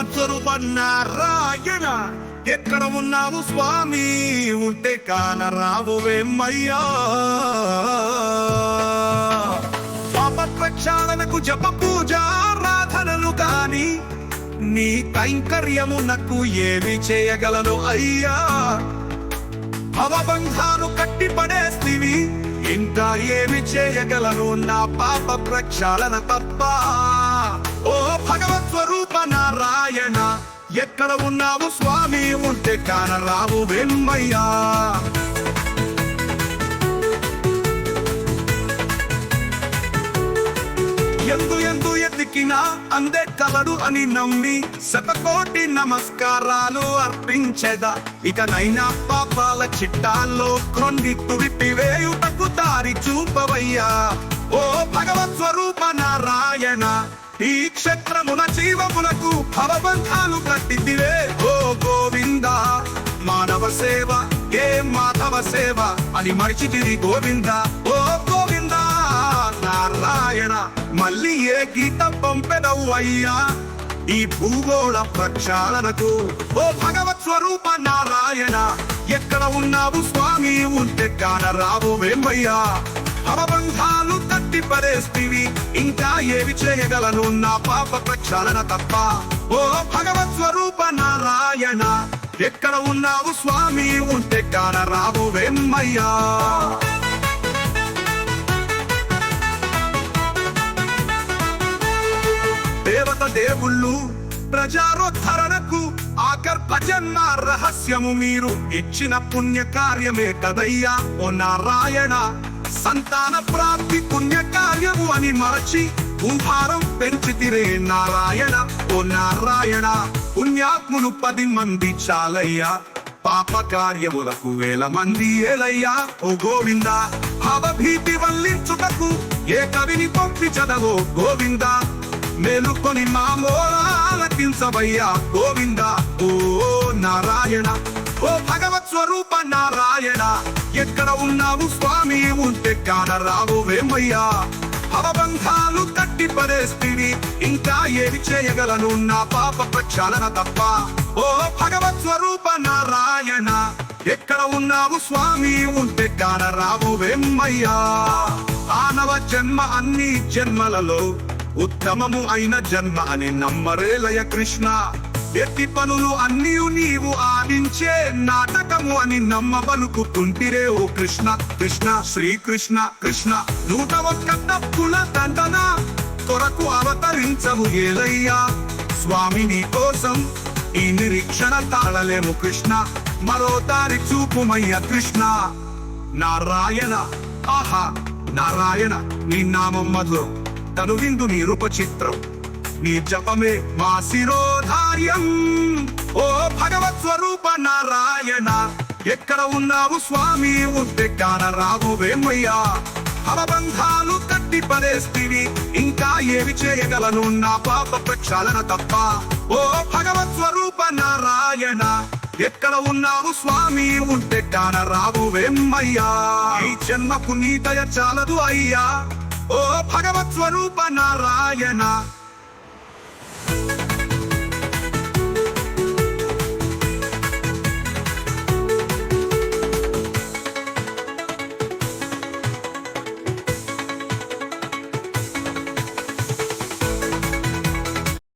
భగవత్ స్వరూప ఎక్కడ ఉన్నావు స్వామి? ఉంటే కాన రావు వేమయ్యా పాప ప్రక్షాళనకు జప పూజ ఆరాధనలు కాని నీ కైంకర్యమునకు ఏమి చేయగలను అయ్యా. అవబంధాలు కట్టి పడేస్తివి ఇంకా ఏమి చేయగలను నా పాప ప్రక్షాళన తప్ప. ఓ ఎక్కడ ఉన్నావు స్వామి? ఉంటే కాన రావు వెమ్మయ్యా ఎందు ఎందు ఎదికినా అందే కలడు అని నమ్మి శతకోటి నమస్కారాలు అర్పించెదా. ఇకనైనా పాపాల చిట్టాల్లో కొన్ని తుడిపివేయుటకు దారి చూపవయ్యా. ఓ భగవత్ స్వరూప నారాయణ ఈ నక్షత్రమున జీవములకు భవబంధాలు కట్టిదివే. ఓ గోవింద మానవ సేవ ఏ మాధవ సేవ అని మడిచితిరి గోవింద. ఓ గోవింద నారాయణ మళ్ళీ ఏ గీతం పంపెదవు అయ్యా ఈ భూగోళ ప్రక్షాళనకు ఓ భగవత్ స్వరూప నారాయణ. ఎక్కడ ఉన్నావు స్వామి ఉంటే కాన రావు వేమయ్యా అవబంధాలు తట్టి పరేస్తివి ఇంకా ఏవి చేయగలను? నా పాప ప్రక్షాళన తప్ప. ఓ భగవత్ స్వరూప నారాయణ ఎక్కడ ఉన్నావు స్వామి? ఉంటే కాన రావు వెమ్మయ్యా. దేవత దేవుళ్ళు ప్రజారోద్ధరణకు ఆకర్ప జన్మ రహస్యము మీరు ఇచ్చిన పుణ్య కార్యమే కదయ్యా. ఓ నారాయణ సంతాన ప్రాప్తి పుణ్య కార్యము అని మరచి భూభారం పెంచితిరే నారాయణ ఓ నారాయణ పుణ్యాత్ములు పది మంది చాలయ్యా. పాప కార్యములకు వేల మంది ఏలయ్యా ఓ గోవింద. భవభీతి వల్లించుటకు ఏ కవిని పంపి చదవో గోవింద. మేలుకొని మా మోలాలకించవయ్యా గోవింద. ఓ నారాయణ ఓ భగవత్ స్వరూప నారాయణ. ఎక్కడ ఉన్నావు స్వామి? ఉంటే కాన రావు వేమయ్యా. అవబంధాలు కట్టి పడేస్తివి. ఇంకా ఏమి చేయగలను నా పాప ప్రక్షాళన తప్ప. ఓ భగవత్ స్వరూప నారాయణ ఎక్కడ ఉన్నావు స్వామి? ఉంటే కాన రావు వేమయ్యా. మానవ జన్మ అన్ని జన్మలలో ఉత్తమము అయిన జన్మ అని నమ్మరేలయ కృష్ణ. ఎత్తి పనులు అన్నీ నీవు ఆడించే నాటకము అని నమ్మ పలుకుతుంటిరే ఓ కృష్ణ కృష్ణ శ్రీకృష్ణ కృష్ణ. నూట ఒక్క తప్పుల దండన కొరకు అవతరించవు ఏలయ్యా. స్వామి నీ కోసం ఈ నిరీక్షణ తాళలేము కృష్ణ. మరో దారి చూపుమయ్య కృష్ణ. నారాయణ ఆహా నారాయణ నీ నామం మధురం. తను విందు నీ రూప చిత్రం నీ జపమే మా శిరోధార్యం. ఓ భగవత్ స్వరూప నారాయణ ఎక్కడ ఉన్నావు స్వామి? ఉద్దెక్కాన రావు వేమయ్యా. అవబంధాలు కట్టి పడేస్తివి ఇంకా ఏమి చేయగలను? నా పాప ప్రక్షాళన తప్ప. ఓ భగవత్ స్వరూప నారాయణ ఎక్కడ ఉన్నావు స్వామి? ఉంటెట్టాన రావు వేమ్మయ్యా ఈ జన్మకు నీ దయ చాలదు అయ్యా. ఓ భగవత్ స్వరూప నారాయణ